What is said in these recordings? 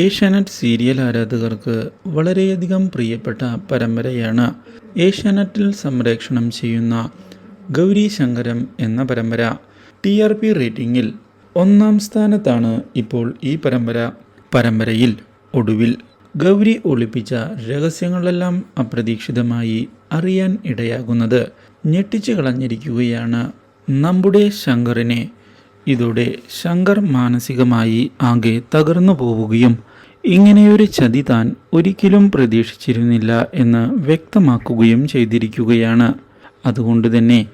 Asianet serial ആരാധകർക്ക് വളരെയധികം പ്രിയപ്പെട്ട പരമ്പരയാണ് ഏഷ്യാനെറ്റിൽ സംപ്രേക്ഷണം ചെയ്യുന്ന ഗൗരി ശങ്കരം എന്ന പരമ്പര. ടി ആർ പി റേറ്റിംഗിൽ ഒന്നാം സ്ഥാനത്താണ് ഇപ്പോൾ ഈ പരമ്പര. പരമ്പരയിൽ ഒടുവിൽ ഗൗരി ഒളിപ്പിച്ച രഹസ്യങ്ങളെല്ലാം അപ്രതീക്ഷിതമായി അറിയാൻ ഇടയാകുന്നത് ഞെട്ടിച്ചു കളഞ്ഞിരിക്കുകയാണ് നമ്മുടെ ശങ്കറിനെ. ഇതോടെ ശങ്കർ മാനസികമായി ആകെ തകർന്നു പോവുകയും ഇങ്ങനെയൊരു ചതി താൻ ഒരിക്കലും പ്രതീക്ഷിച്ചിരുന്നില്ല എന്ന് വ്യക്തമാക്കുകയും ചെയ്തിരിക്കുകയാണ്. അതുകൊണ്ട് തന്നെ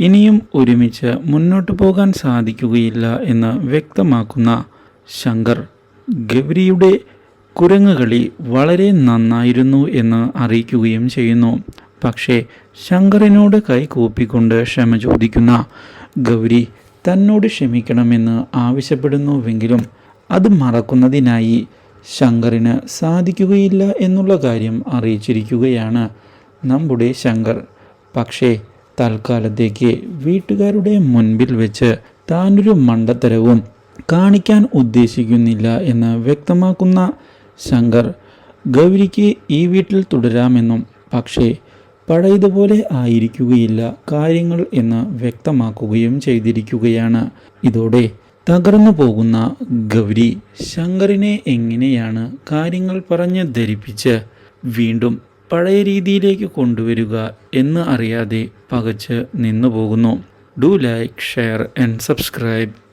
ഇനിയും ഒരുമിച്ച് മുന്നോട്ട് പോകാൻ സാധിക്കുകയില്ല എന്ന് വ്യക്തമാക്കുന്ന ശങ്കർ ഗൗരിയുടെ കുരങ്ങുകളി വളരെ നന്നായിരുന്നു എന്ന് അറിയിക്കുകയും ചെയ്യുന്നു. പക്ഷേ ശങ്കറിനോട് കൈകൂപ്പിക്കൊണ്ട് ക്ഷമ ചോദിക്കുന്ന ഗൗരി തന്നോട് ക്ഷമിക്കണമെന്ന് ആവശ്യപ്പെടുന്നുവെങ്കിലും അത് മറക്കുന്നതിനായി ശങ്കറിന് സാധിക്കുകയില്ല എന്നുള്ള കാര്യം അറിയിച്ചിരിക്കുകയാണ് നമ്മുടെ ശങ്കർ. പക്ഷേ തൽക്കാലത്തേക്ക് വീട്ടുകാരുടെ മുൻപിൽ വെച്ച് താനൊരു മണ്ടത്തരവും കാണിക്കാൻ ഉദ്ദേശിക്കുന്നില്ല എന്ന് വ്യക്തമാക്കുന്ന ശങ്കർ ഗൗരിക്ക് ഈ വീട്ടിൽ തുടരാമെന്നും പക്ഷേ പഴയതുപോലെ ആയിരിക്കുകയില്ല കാര്യങ്ങൾ എന്ന് വ്യക്തമാക്കുകയും ചെയ്തിരിക്കുകയാണ്. ഇതോടെ തകർന്നു പോകുന്ന ഗൗരി ശങ്കറിനെ എങ്ങനെയാണ് കാര്യങ്ങൾ പറഞ്ഞ് ധരിപ്പിച്ച് വീണ്ടും പഴയ രീതിയിലേക്ക് കൊണ്ടുവരിക എന്ന് അറിയാതെ പകച്ച് നിന്നു പോകുന്നു do like share and subscribe.